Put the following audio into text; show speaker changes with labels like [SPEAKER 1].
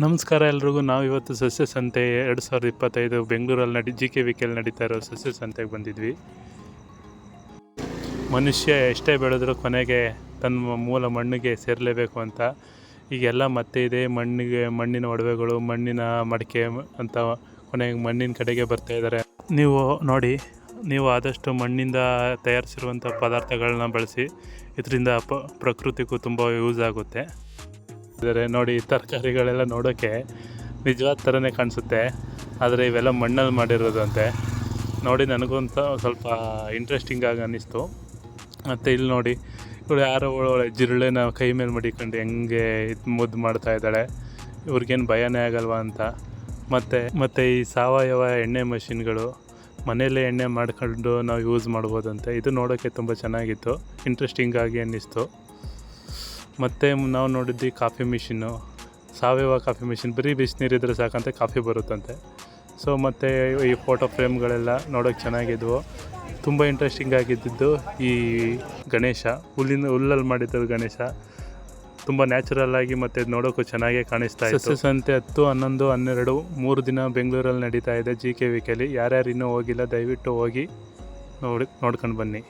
[SPEAKER 1] ನಮಸ್ಕಾರ ಎಲ್ರಿಗೂ. ನಾವು ಇವತ್ತು ಸಸ್ಯ ಸಂತೆ ಎರಡು ಸಾವಿರದ ಇಪ್ಪತ್ತೈದು ಬೆಂಗಳೂರಲ್ಲಿ ನಡಿ, ಜಿ ಕೆ ವಿಕೆಲ್ ನಡೀತಾ ಇರೋ ಸಸ್ಯ ಸಂತೆಗೆ ಬಂದಿದ್ವಿ. ಮನುಷ್ಯ ಎಷ್ಟೇ ಬೆಳೆದ್ರೂ ಕೊನೆಗೆ ತನ್ನ ಮೂಲ ಮಣ್ಣಿಗೆ ಸೇರಲೇಬೇಕು ಅಂತ. ಈಗೆಲ್ಲ ಮತ್ತೆ ಇದೆ, ಮಣ್ಣಿಗೆ, ಮಣ್ಣಿನ ಒಡವೆಗಳು, ಮಣ್ಣಿನ ಮಡಿಕೆ ಅಂತ ಕೊನೆಗೆ ಮಣ್ಣಿನ ಕಡೆಗೆ ಬರ್ತಾ ಇದ್ದಾರೆ. ನೀವು ನೋಡಿ, ನೀವು ಆದಷ್ಟು ಮಣ್ಣಿಂದ ತಯಾರಿಸಿರುವಂಥ ಪದಾರ್ಥಗಳನ್ನ ಬಳಸಿ, ಇದರಿಂದ ಪ್ರಕೃತಿಗೂ ತುಂಬ ಯೂಸ್ ಆಗುತ್ತೆ. ಇದ್ದಾರೆ ನೋಡಿ ತರಕಾರಿಗಳೆಲ್ಲ ನೋಡೋಕ್ಕೆ ನಿಜವಾದ ಥರನೇ ಕಾಣಿಸುತ್ತೆ. ಆದರೆ ಇವೆಲ್ಲ ಮಣ್ಣಲ್ಲಿ ಮಾಡಿರೋದಂತೆ. ನೋಡಿ, ನನಗಂತ ಸ್ವಲ್ಪ ಇಂಟ್ರೆಸ್ಟಿಂಗ್ ಆಗಿ ಅನ್ನಿಸ್ತು. ಮತ್ತು ಇಲ್ಲಿ ನೋಡಿ ಇವಳು ಯಾರೋ ಒಳ್ಳೆ ಜಿರಳೆನ ಕೈ ಮೇಲೆ ಮಡಿಕೊಂಡು ಹೆಂಗೆ ಇದು ಮುದ್ದು ಮಾಡ್ತಾ ಇದ್ದಾಳೆ. ಇವ್ರಿಗೇನು ಭಯನೇ ಆಗಲ್ವಾ ಅಂತ. ಮತ್ತು ಮತ್ತು ಈ ಸಾವಯವ ಎಣ್ಣೆ ಮಷಿನ್ಗಳು ಮನೆಯಲ್ಲೇ ಎಣ್ಣೆ ಮಾಡ್ಕೊಂಡು ನಾವು ಯೂಸ್ ಮಾಡ್ಬೋದಂತೆ. ಇದು ನೋಡೋಕ್ಕೆ ತುಂಬ ಚೆನ್ನಾಗಿತ್ತು. ಇಂಟ್ರೆಸ್ಟಿಂಗ್ ಆಗಿ ಅನ್ನಿಸ್ತು. ಮತ್ತು ನಾವು ನೋಡಿದ್ವಿ ಕಾಫಿ ಮಿಷಿನ್ನು. ಸಾವಯವ ಕಾಫಿ ಮಿಷಿನ್ ಬರೀ ಬಿಸಿನೀರಿದ್ರೆ ಸಾಕಂತೆ ಕಾಫಿ ಬರುತ್ತಂತೆ. ಸೊ ಮತ್ತು ಈ ಫೋಟೋ ಫ್ರೇಮ್ಗಳೆಲ್ಲ ನೋಡೋಕ್ಕೆ ಚೆನ್ನಾಗಿದ್ವು. ತುಂಬ ಇಂಟ್ರೆಸ್ಟಿಂಗ್ ಆಗಿದ್ದಿದ್ದು ಈ ಗಣೇಶ. ಹುಲ್ಲಿನ, ಹುಲ್ಲಲ್ಲಿ ಮಾಡಿದ್ದು ಗಣೇಶ. ತುಂಬ ನ್ಯಾಚುರಲ್ ಆಗಿ ಮತ್ತು ನೋಡೋಕ್ಕೂ ಚೆನ್ನಾಗೇ ಕಾಣಿಸ್ತಾ ಇದೆ ಸಂತೆ ಹತ್ತು, ಹನ್ನೊಂದು, ಹನ್ನೆರಡು, ಮೂರು ದಿನ ಬೆಂಗಳೂರಲ್ಲಿ ನಡೀತಾ ಇದೆ ಜಿ ಕೆ ವಿಕೆಲಿ ಯಾರ್ಯಾರು ಇನ್ನೂ ಹೋಗಿಲ್ಲ, ದಯವಿಟ್ಟು ಹೋಗಿ ನೋಡಿ, ನೋಡ್ಕೊಂಡು ಬನ್ನಿ.